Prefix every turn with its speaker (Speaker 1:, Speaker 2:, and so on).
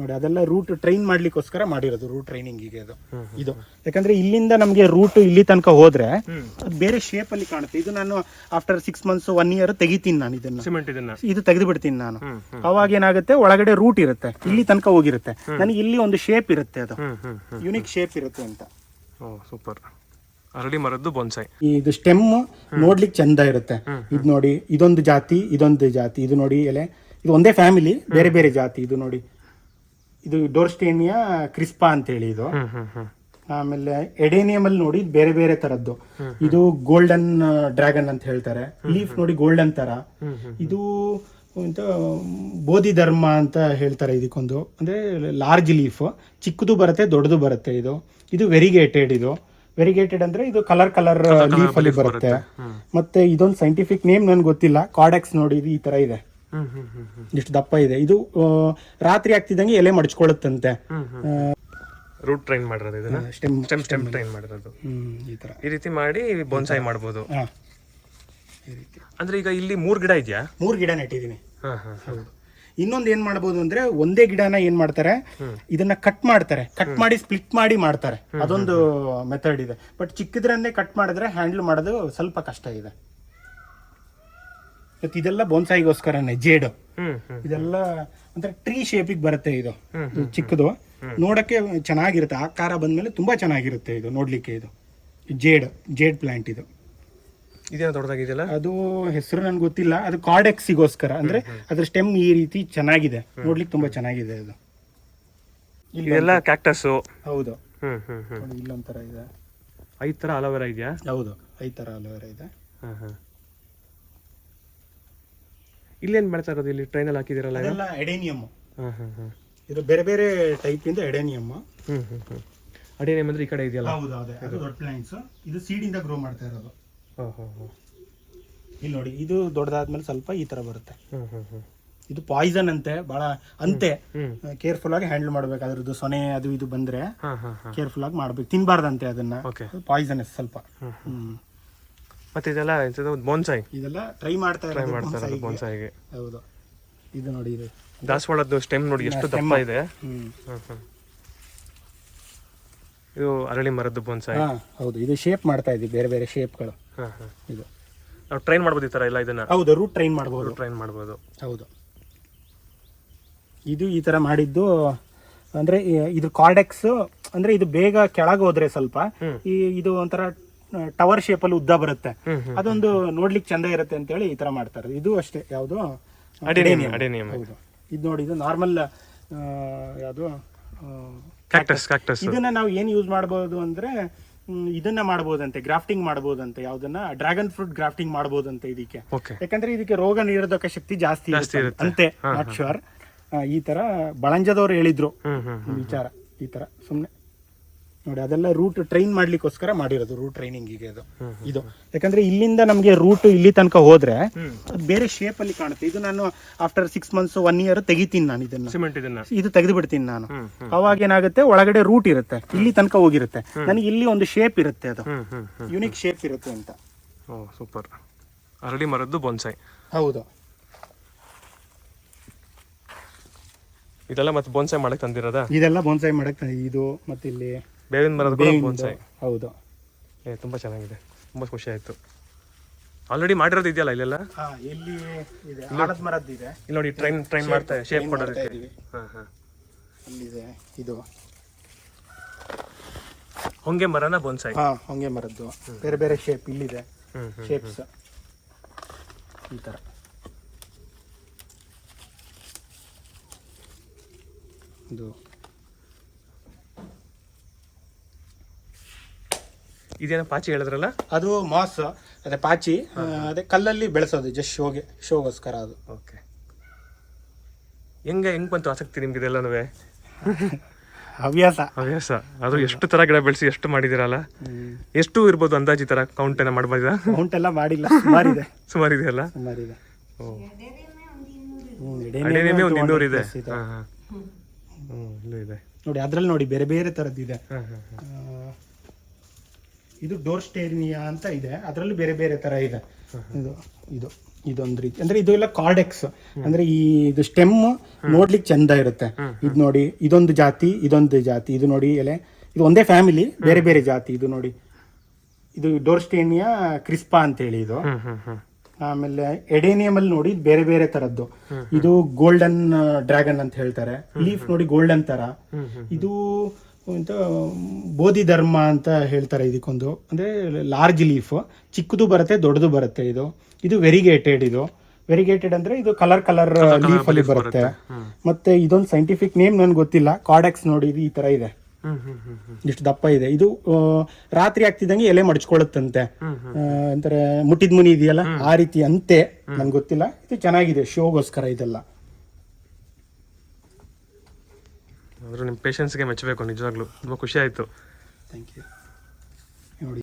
Speaker 1: ನೋಡಿ ಅದೆಲ್ಲ root train ಮಾಡ್ಲಿಕ್ಕೋಸ್ಕರ ಮಾಡಿರೋದು ರೂಟ್ ಟ್ರೈನಿಂಗಿಗೆ ಅದು. ಇದು. ಯಾಕಂದ್ರೆ ಇಲ್ಲಿಂದ ನಮಗೆ ರೂಟ್ ಇಲ್ಲಿ ತನಕ ಹೋದ್ರೆ ಅದು ಬೇರೆ ಶೇಪ್ ಅಲ್ಲಿ ಕಾಣುತ್ತೆ. ಇದು ನಾನು after six months one year ತೆಗಿತೀನಿ ನಾನು ಇದನ್ನ.
Speaker 2: ಸಿಮೆಂಟ್ ಇದನ್ನ.
Speaker 1: ಇದು ತೆಗೆದು ಬಿಡ್ತೀನಿ ನಾನು ಅವಾಗ ಏನಾಗುತ್ತೆ ಒಳಗಡೆ ರೂಟ್ ಇರುತ್ತೆ. ಇಲ್ಲಿ ತನಕ ಹೋಗಿರುತ್ತೆ. ನನಗೆ ಇಲ್ಲಿ ಒಂದು ಶೇಪ್ ಇರುತ್ತೆ ಅದು. ಯುನಿಕ್ ಶೇಪ್ ಇರುತ್ತೆ ಅಂತ.
Speaker 2: ಸೂಪರ್ ಅರಳಿ ಮರದ್ದು ಬೊನ್ಸೈ
Speaker 1: ಇದು ಸ್ಟೆಮ್ ನೋಡ್ಲಿಕ್ಕೆ ಚಂದ ಇರುತ್ತೆ. ಇದು ನೋಡಿ ಇದೊಂದು ಜಾತಿ ಇದೊಂದು ಜಾತಿ. ಇದು ನೋಡಿ ಎಲೆ. ಇದು ಒಂದೇ ಫ್ಯಾಮಿಲಿ ಬೇರೆ ಬೇರೆ ಜಾತಿ. ಇದು ನೋಡಿ ಇದು ಡೋರ್ಸ್ಟೇನಿಯಾ ಕ್ರಿಸ್ಪಾ ಅಂತ ಹೇಳಿ ಇದು ಆಮೇಲೆ ಎಡೇನಿಯಂ ಅಲ್ಲಿ ನೋಡಿ ಬೇರೆ ಬೇರೆ ತರದ್ದು. ಇದು ಗೋಲ್ಡನ್ ಡ್ರ್ಯಾಗನ್ ಅಂತ ಹೇಳ್ತಾರೆ. ಲೀಫ್ ನೋಡಿ ಗೋಲ್ಡನ್ ತರ. ಇದು ಎಂತ ಬೋಧಿ ಧರ್ಮ ಅಂತ ಹೇಳ್ತಾರೆ ಇದಕ್ಕೊಂದು. ಅಂದ್ರೆ ಲಾರ್ಜ್ ಲೀಫ್. ಚಿಕ್ಕದು ಬರುತ್ತೆ ದೊಡ್ಡದು ಬರುತ್ತೆ ಇದು. ಇದು ವೆರಿಗೇಟೆಡ್ ಇದು. ವೆರಿಗೇಟೆಡ್ ಅಂದ್ರೆ ಇದು ಕಲರ್ ಕಲರ್ ಲೀಫ್ ಅಲ್ಲಿ ಬರುತ್ತೆ. ಮತ್ತೆ ಇದೊಂದು ಸೈಂಟಿಫಿಕ್ ನೇಮ್ ನನ್ಗೆ ಗೊತ್ತಿಲ್ಲ. ಕಾಡೆಕ್ಸ್ ನೋಡಿ ಈ ತರ ಇದೆ. ಇಷ್ಟು ದಪ್ಪ ಇದೆ. ಇದು ರಾತ್ರಿ ಆಗ್ತಿದ್ದಂಗೆ ಎಲೆ ಮಡಚ್ಕೊಳ್ಳುತ್ತಂತೆ.
Speaker 2: ರೂಟ್ ಟ್ರೈನ್ ಮಾಡಿರೋದು ಇದನ್ನ?
Speaker 1: ಸ್ಟೆಮ್
Speaker 2: ಸ್ಟೆಮ್ ಸ್ಟೆಮ್ ಟ್ರೈನ್ ಮಾಡಿರೋದು.
Speaker 1: ಈ ತರ.
Speaker 2: ಈ ರೀತಿ ಮಾಡಿ ಬೊನ್ಸಾಯಿ ಮಾಡ್ಬೋದು. ಅಂದ್ರೆ ಈಗ ಇಲ್ಲಿ ಮೂರ್ ಗಿಡ ಇದೆಯಾ?
Speaker 1: ಮೂರು ಗಿಡ ನೆಟ್ಟಿದ್ದೀನಿ
Speaker 2: ಹಾ.
Speaker 1: ಇನ್ನೊಂದು ಏನ್ ಮಾಡಬಹುದು ಅಂದ್ರೆ ಒಂದೇ ಗಿಡನ ಏನ್ ಮಾಡ್ತಾರೆ? ಇದನ್ನ ಕಟ್ ಮಾಡ್ತಾರೆ. ಕಟ್ ಮಾಡಿ ಸ್ಪ್ಲಿಟ್ ಮಾಡಿ ಮಾಡ್ತಾರೆ. ಅದೊಂದು ಮೆಥಡ್ ಇದೆ. ಬಟ್ ಚಿಕ್ಕದ್ರನ್ನೇ ಕಟ್ ಮಾಡಿದ್ರೆ ಹ್ಯಾಂಡಲ್ ಮಾಡೋದು ಸ್ವಲ್ಪ ಕಷ್ಟ ಇದೆ. ಮತ್ತೆ ಇದೆಲ್ಲ ಬೋನ್ಸಾಯಿಗೋಸ್ಕರನೇ ಜೇಡು. ಇದೆಲ್ಲ ಅಂದ್ರೆ ಟ್ರೀ ಶೇಪಿಗೆ ಬರುತ್ತೆ ಇದು. ಚಿಕ್ಕದು. ನೋಡಕ್ಕೆ ಚೆನ್ನಾಗಿರುತ್ತೆ. ಆಕಾರ ಬಂದ್ಮೇಲೆ ತುಂಬಾ ಚೆನ್ನಾಗಿರುತ್ತೆ ಇದು ನೋಡ್ಲಿಕ್ಕೆ ಇದು. ಜೇಡ್ ಜೇಡ್ ಪ್ಲಾಂಟ್ ಇದು.
Speaker 2: ಇದೇನೋ ದೊಡ್ಡದಾಗಿದೆಯಲ್ಲ
Speaker 1: ಅದು ಹೆಸರು ನನ್ಗೆ ಗೊತ್ತಿಲ್ಲ. ಅದು ಕಾರ್ಡೆಕ್ಸಿಗೋಸ್ಕರ. ಅಂದ್ರೆ ಅದ್ರ ಸ್ಟೆಮ್ ಈ ರೀತಿ ಚೆನ್ನಾಗಿದೆ. ನೋಡ್ಲಿಕ್ಕೆ ತುಂಬಾ ಚೆನ್ನಾಗಿದೆ ಅದು.
Speaker 2: ಇದೆಲ್ಲ ಕ್ಯಾಕ್ಟಸ್
Speaker 1: ಹೌದು. ಇಲ್ಲೊಂಥರ ಇದೆ.
Speaker 2: ಐದ್ ತರ ಅಲೋವೆರಾ ಇದೆಯಾ?
Speaker 1: ಹೌದು. ಐದ್ ತರ ಅಲೋವೆರಾ ಇದೆ.
Speaker 2: ಹಾ ಹಾ ಇಲ್ಲೇನ್ ಮಾಡ್ತಾ ಇರೋದು ಇಲ್ಲಿ? ಟ್ರೈನಲ್ಲಿ ಹಾಕಿದಿರಲ್ಲ
Speaker 1: ಅದೆಲ್ಲ ಎಡೇನಿಯಮ್
Speaker 2: ಹಾ ಹಾ ಹಾ.
Speaker 1: ಇದು ಬೇರೆ ಬೇರೆ ಟೈಪ್ ಇಂದ ಎಡೇನಿಯಮ್
Speaker 2: ಹ್ಮ್ ಹ್ಞೂ ಹ್ಮ್. ಅಡಿನೇಮ್ ಅಂದ್ರೆ ಈ ಕಡೆ ಇದೆಯಲ್ಲ?
Speaker 1: ಹೌದು ಅದೇ. ಅದು ದೊಡ್ಡ ಪ್ಲಾಂಟ್ಸ್ ಇದು ಸೀಡಿಂದ ಗ್ರೋ ಮಾಡ್ತಾ ಇರೋದು.
Speaker 2: ಹಾ ಹಾ ಹಾ.
Speaker 1: ಇಲ್ಲಿ ನೋಡಿ ಇದು ದೊಡ್ಡದಾದ್ಮೇಲೆ ಸ್ವಲ್ಪ ಈ ತರ ಬರುತ್ತೆ. ಇದು ಪಾಯ್ಸನ್ ಅಂತೆ ಬಹಳ ಅಂತೆ. ಕೇರ್ಫುಲ್ ಆಗಿ ಹ್ಯಾಂಡಲ್ ಮಾಡ್ಬೇಕು. ಅದ್ರದ್ದು ಸೊನೆ ಅದು ಇದು ಬಂದ್ರೆ ಕೇರ್ಫುಲ್ ಆಗಿ ಮಾಡ್ಬೇಕು. ತಿನ್ಬಾರ್ದಂತೆ ಅದನ್ನ. ಪಾಯ್ಸನ್ ಸ್ವಲ್ಪ.
Speaker 2: ಹ್ಮ್. ಮತ್ತೆ ಇದೆಲ್ಲ ಎಂತದು ಬೋನ್ಸಾಯಿ.
Speaker 1: ಇದೆಲ್ಲ ಟ್ರೈ ಮಾಡ್ತಾ
Speaker 2: ಟ್ರೈ
Speaker 1: ಇರೋದು
Speaker 2: ಮಾಡ್ತಾ ಇರೋದು
Speaker 1: bonsai ಗೆ.
Speaker 2: ಬೋನ್ಸಾಯಿಗೆ.
Speaker 1: ಹೌದು. ಇದು ನೋಡಿ ಇದು.
Speaker 2: ದಾಸವಾಳದ್ದು ಸ್ಟೆಮ್ ನೋಡಿ ಎಷ್ಟು ದಪ್ಪ ಇದೆ.
Speaker 1: ಹ್ಮ್.
Speaker 2: ಹ್ಮ್ ಹ್ಮ್. ಇದು ಅರಳಿ ಮರದ್ದು ಬೋನ್ಸಾಯಿ.
Speaker 1: ಹಾ ಹೌದು. ಇದು ಶೇಪ್ ಮಾಡ್ತಾ ಇದೀವಿ ಬೇರೆ ಬೇರೆ ಶೇಪ್ಗಳು
Speaker 2: ಹಾ ಹಾ.
Speaker 1: ಇದು.
Speaker 2: ನಾವು ಟ್ರೈನ್ ಮಾಡ್ಬೋದು ಈ ತರ ಎಲ್ಲ ಇದನ್ನ?
Speaker 1: ಹೌದು ರೂಟ್ ಟ್ರೈನ್ ಮಾಡ್ಬೋದು.
Speaker 2: ಟ್ರೈನ್ ಮಾಡ್ಬೋದು.
Speaker 1: ಹೌದು. ಇದು ಈ ತರ ಮಾಡಿದ್ದು ಅಂದ್ರೆ ಇದು ಕಾರ್ಡೆಕ್ಸ್ ಅಂದ್ರೆ ಇದು ಬೇಗ ಕೆಳಗೆ ಹೋದ್ರೆ ಸ್ವಲ್ಪ ಈ ಇದು ಒಂಥರ ಟವರ್ ಶೇಪ್ ಅಲ್ಲಿ ಉದ್ದ ಬರುತ್ತೆ. ಅದೊಂದು ನೋಡ್ಲಿಕ್ಕೆ ಚಂದ ಇರುತ್ತೆ ಅಂತ ಹೇಳಿ ಈ ತರ ಮಾಡ್ತಾರೆ. ಇದು ಅಷ್ಟೇ ಯಾವುದು? ಹೌದು. ಇದು ನೋಡಿ ಇದು ನಾರ್ಮಲ್ ಯಾವುದು? ಇದನ್ನ ನಾವು ಏನ್ ಯೂಸ್ ಮಾಡಬಹುದು ಅಂದ್ರೆ ಇದನ್ನ ಮಾಡಬಹುದಂತೆ ಗ್ರಾಫ್ಟಿಂಗ್ ಮಾಡಬಹುದಂತೆ ಯಾವ್ದನ್ನ? ಡ್ರ್ಯಾಗನ್ ಫ್ರೂಟ್ ಗ್ರಾಫ್ಟಿಂಗ್ ಮಾಡಬಹುದಂತೆ ಇದಕ್ಕೆ. ಯಾಕಂದ್ರೆ ಇದಕ್ಕೆ ರೋಗ ನಿರೋಧಕ ಶಕ್ತಿ ಜಾಸ್ತಿ. ಅಂತೆ ನಾಟ್ ಶೂರ್ ಈ ತರ ಬಳಂಜದವ್ರು ಹೇಳಿದ್ರು. ವಿಚಾರ. ಈ ತರ. ಸುಮ್ನೆ. ನೋಡಿ ಅದೆಲ್ಲ ರೂಟ್ ಟ್ರೈನ್ ಮಾಡ್ಲಿಕ್ಕೋಸ್ಕರ ಮಾಡಿರೋದು ರೂಟ್ ಟ್ರೈನಿಂಗಿಗೆ ಅದು
Speaker 2: ಹ್ಮ್
Speaker 1: ಇದು. ಯಾಕಂದ್ರೆ ಇಲ್ಲಿಂದ ನಮಗೆ ರೂಟ್ ಇಲ್ಲಿ ತನಕ ಹೋದ್ರೆ ಅದು ಬೇರೆ ಶೇಪ್ ಅಲ್ಲಿ ಕಾಣುತ್ತೆ. ಇದು ನಾನು after six months one year ತೆಗಿತೀನಿ ನಾನು ಇದನ್ನ. ಇದು ತೆಗೆದು ಬಿಡ್ತೀನಿ ನಾನು ಅವಾಗ ಏನಾಗುತ್ತೆ ಒಳಗಡೆ ರೂಟ್ ಇರುತ್ತೆ. ಇಲ್ಲಿ ತನಕ ಹೋಗಿರುತ್ತೆ. ನನಗೆ ಇಲ್ಲಿ ಒಂದು ಶೇಪ್ ಇರುತ್ತೆ ಅದು. ಯುನಿಕ್ ಶೇಪ್ ಇರುತ್ತೆ ಅಂತ.
Speaker 2: ಸೂಪರ್ ಅರಳಿ ಮರದ್ದು ಬೊನ್ಸೈ
Speaker 1: ಹೌದು.
Speaker 2: ಇದೆಲ್ಲ ಮತ್ತೆ ಬೋನ್ಸಾಯ್ ಮಾಡಕ್ ತಂದಿರೋದಾ?
Speaker 1: ಇದೆಲ್ಲ ಬೋನ್ಸಾಯ್ ಮಾಡಕ್ ಇದು ಮತ್ತೆ ಇಲ್ಲಿ
Speaker 2: ಬೇವಿನ ಮರದ. ಬೊನ್ಸಾಯಿ
Speaker 1: ಹೌದು.
Speaker 2: ಏ ತುಂಬಾ ಚೆನ್ನಾಗಿದೆ. ತುಂಬಾ ಖುಷಿ ಆಯಿತು ಆಲ್ರೆಡಿ ಮಾಡಿರೋದು ಇದೆಯಲ್ಲ ಇಲ್ಲೆಲ್ಲ?
Speaker 1: ಹಾ ಎಲ್ಲಿ ಇದೆ. ಆಲದ ಮರದ್ದು ಇದೆ.
Speaker 2: ಇಲ್ಲಿ ನೋಡಿ ಟ್ರೈನ್ ಟ್ರೈನ್ ಮಾಡ್ತಾ ಶೇಪ್ ಕೊಡೋದಕ್ಕೆ. ಹಾಂ. ಹಾ.
Speaker 1: ಅಲ್ಲಿದೆ ಇದು.
Speaker 2: ಹೊಂಗೆ ಮರನ ಬೊನ್ಸಾಯಿ
Speaker 1: ಹಾಂ ಹೊಂಗೆ ಮರದ್ದು. ಬೇರೆ ಬೇರೆ ಶೇಪ್ ಇಲ್ಲಿದೆ. ಶೇಪ್ಸ್ ಈ ಥರ ಇದು.
Speaker 2: ಇದೇನೋ ಪಾಚಿ ಹೇಳಿದ್ರಲ್ಲ?
Speaker 1: ಅದು ಮಾಸ್ ಅದೇ ಪಾಚಿ ಅದೇ ಕಲ್ಲಲ್ಲಿ ಬೆಳೆಸೋದು ಜಸ್ಟ್ ಶೋಗೆ ಶೋಗೋಸ್ಕರ ಅದು.
Speaker 2: ಓಕೆ. ಹೆಂಗೆ ಹೆಂಗ್ ಬಂತು ಆಸಕ್ತಿ ನಿಮ್ಗೆ ಇದೆಲ್ಲನೂ
Speaker 1: ಹವ್ಯಾಸ.
Speaker 2: ಹವ್ಯಾಸ. ಅದು ಎಷ್ಟು ತರ ಗಿಡ ಬೆಳೆಸಿ ಎಷ್ಟು ಮಾಡಿದಿರಲ್ಲ? ಎಷ್ಟು ಇರ್ಬೋದು ಅಂದಾಜು ತರ ಕೌಂಟ್ ಎಲ್ಲ ಮಾಡಬಹುದ
Speaker 1: ಕೌಂಟ್ ಎಲ್ಲ ಮಾಡಿಲ್ಲ ಸುಮಾರಿದೆ. ಸುಮಾರಿದೆ.
Speaker 2: ಅಲ್ಲ
Speaker 1: ಸುಮಾರಿದೆ
Speaker 2: ಒಂದು ಇನ್ನೂರು ಇದೆ.
Speaker 1: ಇದೆ.
Speaker 2: ಹಾ ಹಾ. ಹ್ಮ್ ಇದೆ.
Speaker 1: ನೋಡಿ ಅದ್ರಲ್ಲಿ ನೋಡಿ ಬೇರೆ ಬೇರೆ ತರದ್ದಿದೆ
Speaker 2: ಇದೆ. ಹಾ ಹಾ.
Speaker 1: ಆ, ಇದು ಡೋರ್ ಸ್ಟೇರಿನಿಯಾ ಅಂತ ಇದೆ. ಅದರಲ್ಲೂ ಬೇರೆ ಬೇರೆ ತರ ಇದೆ. ಇದು ಇದು ಇದೊಂದು ರೀತಿ. ಅಂದ್ರೆ ಇದು ಎಲ್ಲ ಕಾರ್ಡೆಕ್ಸ್. ಅಂದ್ರೆ ಈ ಇದು ಸ್ಟೆಮ್ ನೋಡ್ಲಿಕ್ಕೆ ಚಂದ ಇರುತ್ತೆ. ಇದು ನೋಡಿ ಇದೊಂದು ಜಾತಿ ಇದೊಂದು ಜಾತಿ. ಇದು ನೋಡಿ ಎಲೆ. ಇದು ಒಂದೇ ಫ್ಯಾಮಿಲಿ ಬೇರೆ ಬೇರೆ ಜಾತಿ. ಇದು ನೋಡಿ. ಇದು ಡೋರ್ಸ್ಟೇನಿಯಾ ಕ್ರಿಸ್ಪಾ ಅಂತ ಹೇಳಿ ಇದು ಆಮೇಲೆ ಎಡೇನಿಯಂ ಅಲ್ಲಿ ನೋಡಿ ಬೇರೆ ಬೇರೆ ತರದ್ದು. ಇದು ಗೋಲ್ಡನ್ ಡ್ರ್ಯಾಗನ್ ಅಂತ ಹೇಳ್ತಾರೆ. ಲೀಫ್ ನೋಡಿ ಗೋಲ್ಡನ್ ತರ. ಇದು ಎಂತ ಬೋಧಿ ಧರ್ಮ ಅಂತ ಹೇಳ್ತಾರೆ ಇದಕ್ಕೊಂದು. ಅಂದ್ರೆ ಲಾರ್ಜ್ ಲೀಫ್ ಚಿಕ್ಕದು ಬರುತ್ತೆ ದೊಡ್ಡದು ಬರುತ್ತೆ ಇದು. ಇದು ವೆರಿಗೇಟೆಡ್ ಇದು. ವೆರಿಗೇಟೆಡ್ ಅಂದ್ರೆ ಇದು ಕಲರ್ ಕಲರ್ ಲೀಫ್ ಅಲ್ಲಿ ಬರುತ್ತೆ. ಮತ್ತೆ ಇದೊಂದು ಸೈಂಟಿಫಿಕ್ ನೇಮ್ ನನ್ಗೆ ಗೊತ್ತಿಲ್ಲ. ಕಾಡೆಕ್ಸ್ ನೋಡಿ ಇದು ಈ ತರ ಇದೆ. ಇಷ್ಟು ದಪ್ಪ ಇದೆ. ಇದು ರಾತ್ರಿ ಆಗ್ತಿದ್ದಂಗೆ ಎಲೆ ಮಡಚ್ಕೊಳ್ಳುತ್ತಂತೆ. ಅಂತಾರೆ ಮುಟ್ಟಿದ ಮುನಿ ಇದೆಯಲ್ಲ ಆ ರೀತಿ ಅಂತೆ. ನನ್ಗೆ ಗೊತ್ತಿಲ್ಲ. ಇದು ಚೆನ್ನಾಗಿದೆ. ಶೋಗೋಸ್ಕರ ಇದೆಲ್ಲ.
Speaker 2: ಆದ್ರೂ ನಿಮ್ಮ ಪೇಷನ್ಸ್ಗೆ ಮೆಚ್ಚಬೇಕು ನಿಜವಾಗ್ಲೂ. ತುಂಬ ಖುಷಿ ಆಯಿತು.
Speaker 1: Thank you